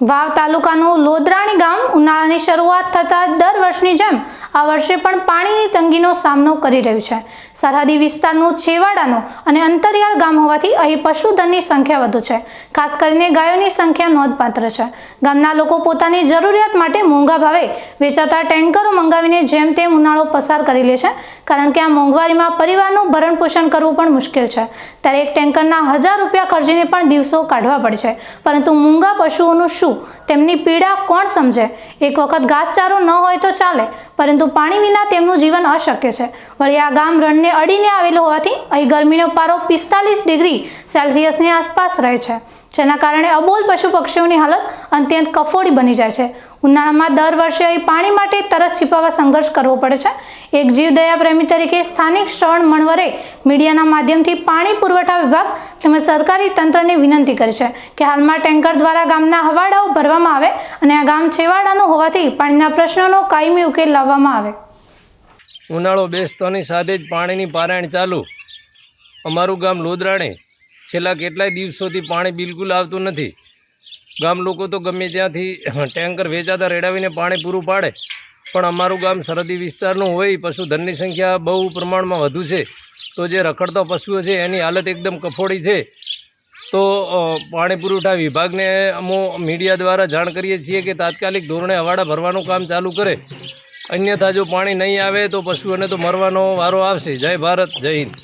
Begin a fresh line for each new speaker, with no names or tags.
વાવ તાલુકાનું લોદરાણી ગામ ઉનાળાની શરૂઆત થતાં દર વર્ષની જેમ આ વર્ષે પણ પાણીની તંગીનો સામનો કરી રહ્યું છે. સરહદી વિસ્તારનું છેવાડાનું અને અંતરિયાળ ગામ હોવાથી અહીં પશુધનની સંખ્યા વધુ છે. ખાસ કરીને ગાયોની સંખ્યા નોંધપાત્ર છે. ગામના લોકો પોતાની જરૂરિયાત માટે મોંઘા ભાવે વેચાતા ટેન્કરો મંગાવીને જેમ તેમ ઉનાળો પસાર કરી લે છે, કારણ કે આ મોંઘવારીમાં પરિવારનું ભરણ પોષણ કરવું પણ મુશ્કેલ છે. ત્યારે એક ટેન્કરના હજાર રૂપિયા ખર્ચીને પણ દિવસો કાઢવા પડે છે. પરંતુ મૂંગા પશુઓનું શું તેમની પીડા કોણ સમજે? એક વખત ઘાસચારો ન હોય તો ચાલે. પરંતુ પાણી વિના તેમનું જીવન અશક્ય છે. વળી આ ગામ રણને અડીને આવેલું હોવાથી અહીં ગરમીનો પારો પિસ્તાલીસ ડિગ્રી સેલ્સિયસની આસપાસ રહે છે. જેના કારણે અબોલ પશુ પક્ષીઓની હાલત અત્યંત કફોડી બની જાય છે. ઉનાળામાં દર વર્ષે અહીં પાણી માટે તરસ છીપાવવા સંઘર્ષ કરવો પડે છે. એક જીવદયા પ્રેમી તરીકે સ્થાનિક શ્રવણ મણવરે મીડિયાના માધ્યમથી પાણી પુરવઠા વિભાગ તેમજ સરકારી તંત્રને વિનંતી કરી છે કે હાલમાં ટેન્કર દ્વારા ગામના હવાડાઓ ભરવામાં આવે અને આ ગામ છેવાડાનું હોવાથી પાણીના પ્રશ્નોનો કાયમી ઉકેલ લાવવામાં આવે.
ઉનાળો બેસતાની સાથે જ પાણીની પારાયણ ચાલુ. અમારું ગામ લોદરાણે છેલ્લા કેટલાય દિવસોથી પાણી બિલકુલ આવતું નથી. ગામ લોકો તો ગમે ત્યાંથી ટેન્કર વેચાતા રેડાવીને પાણી પૂરું પાડે. પણ અમારું ગામ સરહદી વિસ્તારનું હોય પશુધનની સંખ્યા બહુ પ્રમાણમાં વધુ છે. તો જે રખડતા પશુઓ છે, એની હાલત એકદમ કફોડી છે. તો પાણી પુરવઠા વિભાગને અમો મીડિયા દ્વારા જાણ કરીએ છીએ કે તાત્કાલિક ધોરણે હવાડા ભરવાનું કામ ચાલુ કરે. અન્યથા જો પાણી નહીં આવે તો પશુઓને તો મરવાનો વારો આવશે. જય ભારત, જય હિન્દ.